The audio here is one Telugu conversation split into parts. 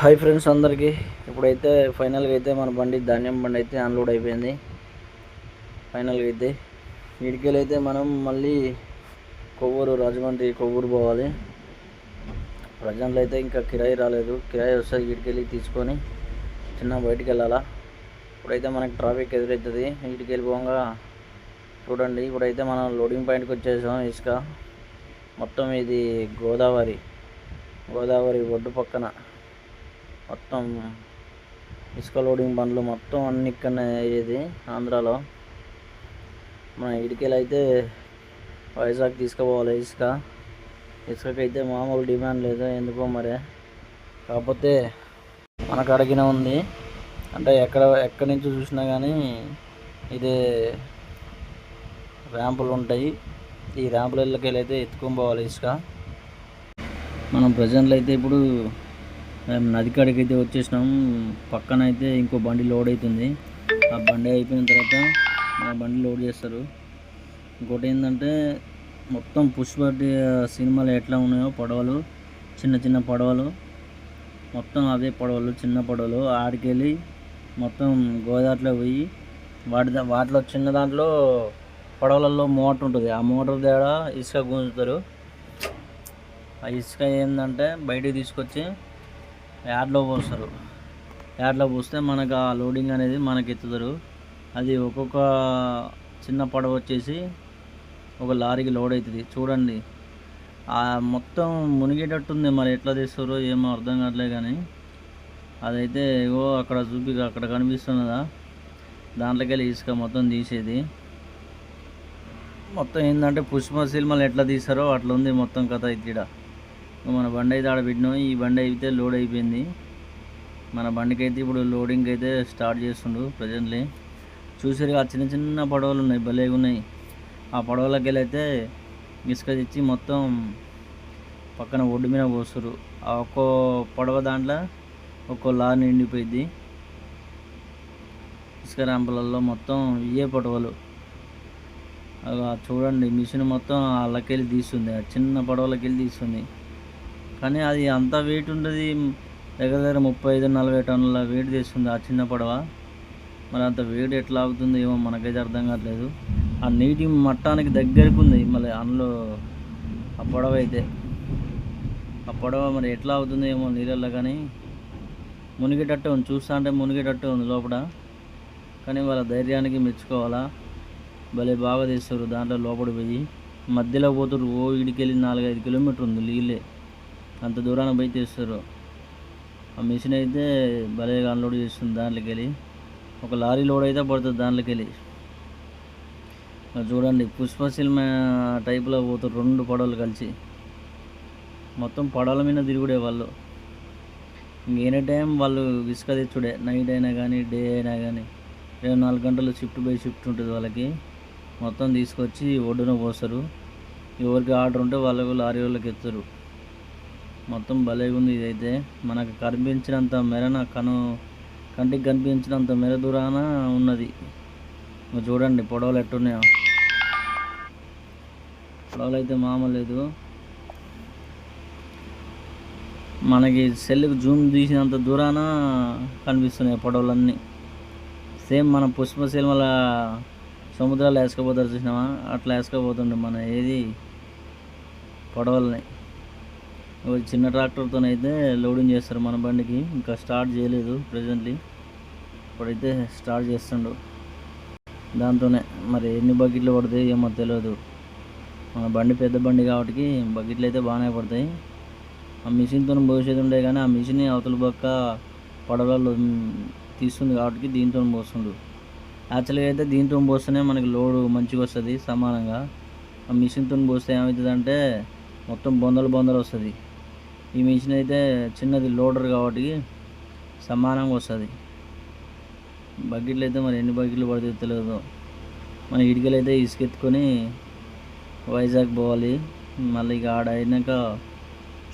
హాయ్ ఫ్రెండ్స్ అందరికీ. ఇప్పుడైతే ఫైనల్గా అయితే మన బండి ధాన్యం బండి అయితే అన్లోడ్ అయిపోయింది. ఫైనల్గా అయితే వీడికెళ్ళి అయితే మనం మళ్ళీ కొవ్వూరు రాజమండ్రి కొవ్వూరు పోవాలి. ప్రజెంట్లో అయితే ఇంకా కిరాయి రాలేదు. కిరాయి వస్తుంది వీడికెళ్ళి తీసుకొని చిన్న బయటికి వెళ్ళాలా. ఇప్పుడైతే మనకి ట్రాఫిక్ ఎదురవుతుంది వీటికి వెళ్ళిపోగా చూడండి. ఇప్పుడైతే మనం లోడింగ్ పాయింట్కి వచ్చేసాం ఇసుక. మొత్తం ఇది గోదావరి. గోదావరి ఒడ్డు పక్కన. మొత్తం ఇసుక లోడింగ్ బండ్లు మొత్తం అన్ని ఇక్కడనే అయ్యేది ఆంధ్రాలో. మన ఇడికెళ్ళి అయితే వైజాగ్ తీసుకుపోవాలి ఇసుక. ఇసుకకైతే మామూలు డిమాండ్ లేదు ఎందుకో మరి. కాకపోతే మనకు అడిగిన ఉంది. అంటే ఎక్కడ ఎక్కడి నుంచి చూసినా కానీ ఇదే ర్యాంపులు ఉంటాయి. ఈ ర్యాంపులకి అయితే ఎత్తుకొని పోవాలి ఇసుక. మనం ప్రజెంట్లో అయితే ఇప్పుడు నది కాడికి అయితే వచ్చేసినాం. పక్కన అయితే ఇంకో బండి లోడ్ అవుతుంది ఆ బండి అయిపోయిన తర్వాత ఆ బండి లోడ్ చేస్తారు. ఇంకోటి ఏంటంటే మొత్తం పుష్ప సినిమాలు ఎట్లా ఉన్నాయో పడవలు చిన్న చిన్న పడవలు మొత్తం అవే పడవలు చిన్న పడవలు. ఆడికెళ్ళి మొత్తం గోదావరిలో పోయి వాటి దా- వాటిలో చిన్న దాంట్లో పడవలలో మోటార్ ఉంటుంది. ఆ మోటార్ ద్వారా ఇసుక గుంజుతారు. ఆ ఇసుక ఏంటంటే బయటికి తీసుకొచ్చి యాడ్లో పోస్తారు. యాడ్లో పోస్తే మనకు ఆ లోడింగ్ అనేది మనకి ఎత్తుతారు. అది ఒక్కొక్క చిన్న పడవ వచ్చేసి ఒక లారీకి లోడ్ అవుతుంది. చూడండి. ఆ మొత్తం మునిగేటట్టుంది మరి ఎట్లా తీస్తారో ఏమో అర్థం కావట్లేదు కానీ అదైతే ఏవో అక్కడ చూపి అక్కడ కనిపిస్తున్నదా? దాంట్లోకి వెళ్ళి ఇసుక మొత్తం తీసేది. మొత్తం ఏంటంటే పుష్ప సినిమాలు ఎట్లా తీసారో అట్లా ఉంది మొత్తం కథ ఇక్కడ మన బండి అయితే ఆడ పెట్టినాం. ఈ బండి అయితే లోడ్ అయిపోయింది. మన బండికి అయితే ఇప్పుడు లోడింగ్ అయితే స్టార్ట్ చేస్తుండు ప్రజెంట్లీ. చూసారు ఆ చిన్న చిన్న పడవలు ఉన్నాయి భలేగా ఉన్నాయి. ఆ పడవలకి వెళ్ళి అయితే ఇసుక తెచ్చి మొత్తం పక్కన ఒడ్డు మీద పోస్తారు ఆ ఒక్కో పడవ దాంట్లో ఒక్కో లారీ నిండిపోయింది ఇసుక ర్యాంపులలో మొత్తం ఇయే పడవలు. చూడండి మిషన్ మొత్తం వాళ్ళకెళ్ళి తీస్తుంది. ఆ చిన్న పడవలకెళ్ళి తీస్తుంది. కానీ అది అంత వెయిట్ ఉండదు. దగ్గర దగ్గర ముప్పై ఐదు నలభై టన్నుల వెయిట్ చేస్తుంది ఆ చిన్న పడవ. మరి అంత వెయిట్ ఎట్లా అవుతుందో ఏమో మనకైతే అర్థం కావట్లేదు. ఆ నీటి మట్టానికి దగ్గరకు ఉంది మళ్ళీ అందులో ఆ పడవ అయితే. ఆ పడవ మరి ఎట్లా అవుతుందో ఏమో నీళ్ళల్లో కానీ మునిగేటట్టే ఉంది. చూస్తా అంటే మునిగేటట్టే ఉంది లోపల. కానీ వాళ్ళ ధైర్యానికి మెచ్చుకోవాలా? భలే బాగా తీస్తారు దాంట్లో లోపల పోయి మధ్యలో పోతురు ఓ ఇడికెళ్ళి నాలుగైదు కిలోమీటర్ ఉంది నీళ్ళే. అంత దూరాన పోయి తీస్తారు. ఆ మిషన్ అయితే భలేగా అన్లోడ్ చేస్తుంది దాంట్లోకి వెళ్ళి ఒక లారీ లోడ్ అయితే పడుతుంది దాంట్లోకి వెళ్ళి అది చూడండి పుష్ప సినిమా టైప్లో పోతారు రెండు పడవలు కలిసి. మొత్తం పడవల మీద తిరుగుడే వాళ్ళు. ఇంక ఎనీ టైం వాళ్ళు ఇసుక తెచ్చుడే. నైట్ అయినా కానీ డే అయినా కానీ. ఇరవై నాలుగు గంటలు షిఫ్ట్ బై షిఫ్ట్ ఉంటుంది వాళ్ళకి. మొత్తం తీసుకొచ్చి ఒడ్డున పోస్తారు. ఎవరికి ఆర్డర్ ఉంటే వాళ్ళకు లారీ వాళ్ళకి ఎత్తారు మొత్తం భలేగా ఉంది ఇదైతే. మనకు కనిపించినంత మెరన కను కంటికి కనిపించినంత మెర దూరాన ఉన్నది. చూడండి పొడవలు ఎట్టున్నాయో. పొడవలు అయితే మామూలు లేదు. మనకి సెల్కి జూమ్ తీసినంత దూరాన కనిపిస్తున్నాయి పొడవలన్నీ. సేమ్ మన పుష్ప సినిమాల సముద్రాలు వేసుకపోతారు చూసినామా అట్లా వేసుకపోతుండే మన ఏది? పొడవలని. చిన్న ట్రాక్టర్తో అయితే లోడింగ్ చేస్తారు మన బండికి. ఇంకా స్టార్ట్ చేయలేదు ప్రజెంట్లీ. ఇప్పుడైతే స్టార్ట్ చేస్తుండు. దాంతోనే మరి ఎన్ని బకెట్లు పడతాయి ఏమో తెలియదు మన బండి పెద్ద బండి కాబట్టి బకెట్లు అయితే బాగానే పడతాయి. ఆ మిషన్తో పోసేది ఉండే కానీ ఆ మిషన్ అవతల పక్క పడవలలో తీస్తుంది కాబట్టి దీంతో పోస్తుండు. యాక్చువల్గా అయితే దీంతో పోస్తేనే మనకి లోడు మంచిగా వస్తుంది సమానంగా. ఆ మిషన్తో పోస్తే ఏమవుతుందంటే మొత్తం బొందలు బొందలు వస్తుంది. ఈ మిషన్ అయితే చిన్నది లోడర్ కాబట్టి సమానంగా వస్తుంది. బకెట్లు అయితే మరి ఎన్ని బకెట్లు పడితే తెలియదు మన ఇటుకలు అయితే ఇసుకెత్తుకొని వైజాగ్ పోవాలి. మళ్ళీ ఇక ఆడ అయినాక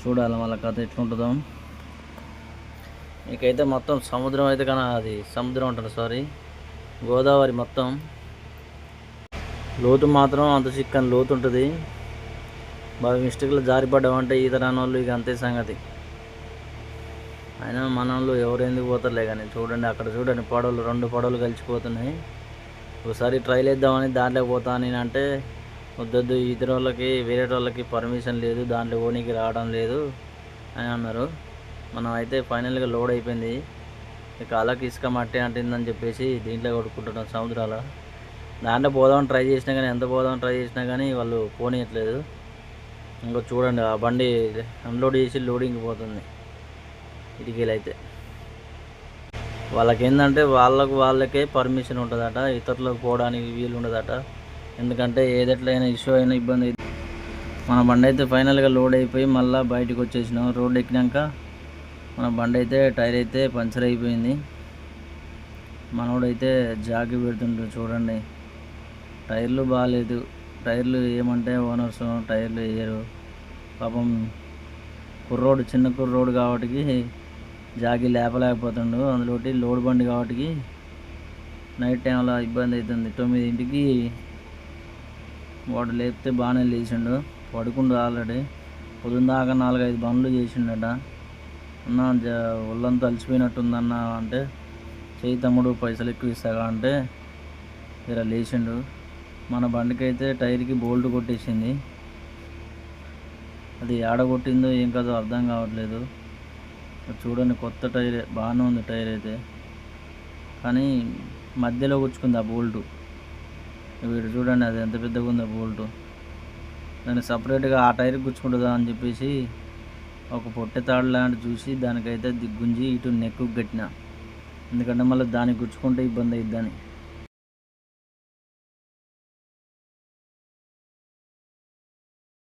చూడాలి మళ్ళీ కథ ఎట్లుంటుందో. ఇకైతే మొత్తం సముద్రం అయితే కానీ అది సముద్రం ఉంటుంది సారీ గోదావరి మొత్తం. లోతు మాత్రం అంత చిక్కని లోతు ఉంటుంది. బాగా మిస్టేక్లో జారిపడ్డామంటే ఈత రాని వాళ్ళు ఇక అంతే సంగతి. అయినా మన వాళ్ళు ఎవరు ఎందుకు పోతారులే కానీ చూడండి అక్కడ చూడండి పడవలు రెండు పడవలు కలిసిపోతున్నాయి. ఒకసారి ట్రైల్ వేద్దామని దాంట్లో పోతా నేను అంటే వద్దొద్దు ఇతర వాళ్ళకి వేరే వాళ్ళకి పర్మిషన్ లేదు దాంట్లో ఓనికి రావడం లేదు అని అన్నారు. మనం అయితే ఫైనల్గా లోడ్ అయిపోయింది. ఇక అలాకి ఇసుక మట్టి అంటిందని చెప్పేసి దీంట్లో కొట్టుకుంటున్నాం సముద్రాల. దాంట్లో పోదామని ట్రై చేసినా కానీ ఎంత పోదామని ట్రై చేసినా కానీ వాళ్ళు పోనీయట్లేదు. ఇంకో చూడండి ఆ బండి అన్లోడ్ చేసి లోడింగ్ పోతుంది. ఇటుకీలైతే. వాళ్ళకి ఏంటంటే వాళ్ళకు వాళ్ళకే పర్మిషన్ ఉంటుందట ఇతరులకు పోవడానికి వీలు ఉండదట. ఎందుకంటే ఏదట్లయినా ఇష్యూ అయినా ఇబ్బంది అయితే మన బండి అయితే ఫైనల్గా లోడ్ అయిపోయి మళ్ళీ బయటకు వచ్చేసినాం రోడ్ ఎక్కినాక మన బండి అయితే టైర్ అయితే పంచర్ అయిపోయింది. మనోడైతే జాకి పెడుతుంటాడు చూడండి. టైర్లు బాగాలేదు టైర్లు ఏమంటే ఓనర్స్ టైర్లు వేయరు. పాపం కుర్రోడు చిన్న కుర్రోడు కాబట్టి జాగి లేపలేకపోతుండు. అందులోటి లోడ్ బండి కాబట్టి నైట్ టైంలో ఇబ్బంది అవుతుంది తొమ్మిదింటికి వాడు లేపితే బాగానే లేచిండు. పడుకుండు ఆల్రెడీ. పొద్దున్న దాకా నాలుగైదు బండ్లు చేసిండట. అన్న ఒళ్ళంతా అలసిపోయినట్టుందన్న అంటే చేయి తమ్ముడు పైసలు ఎక్కువ ఇస్తాగా అంటే ఇలా లేచిండు. మన బండికైతే టైర్కి బోల్ట్ కొట్టేసింది. అది ఏడ కొట్టిందో ఏం కాదో అర్థం కావట్లేదు. చూడండి కొత్త టైర్ బాగానే ఉంది టైర్ అయితే కానీ మధ్యలో గుచ్చుకుంది ఆ బోల్టు. వీడు చూడండి అది ఎంత పెద్దగా ఉందో బోల్టు. దాన్ని సపరేట్గా ఆ టైర్కి గుచ్చుకుంటుందా అని చెప్పేసి ఒక పొట్టె తాడు లాంటి చూసి దానికైతే దిగ్గుంజి ఇటు నెక్కు కట్టిన ఎందుకంటే మళ్ళీ దానికి గుచ్చుకుంటే ఇబ్బంది అయిద్దని.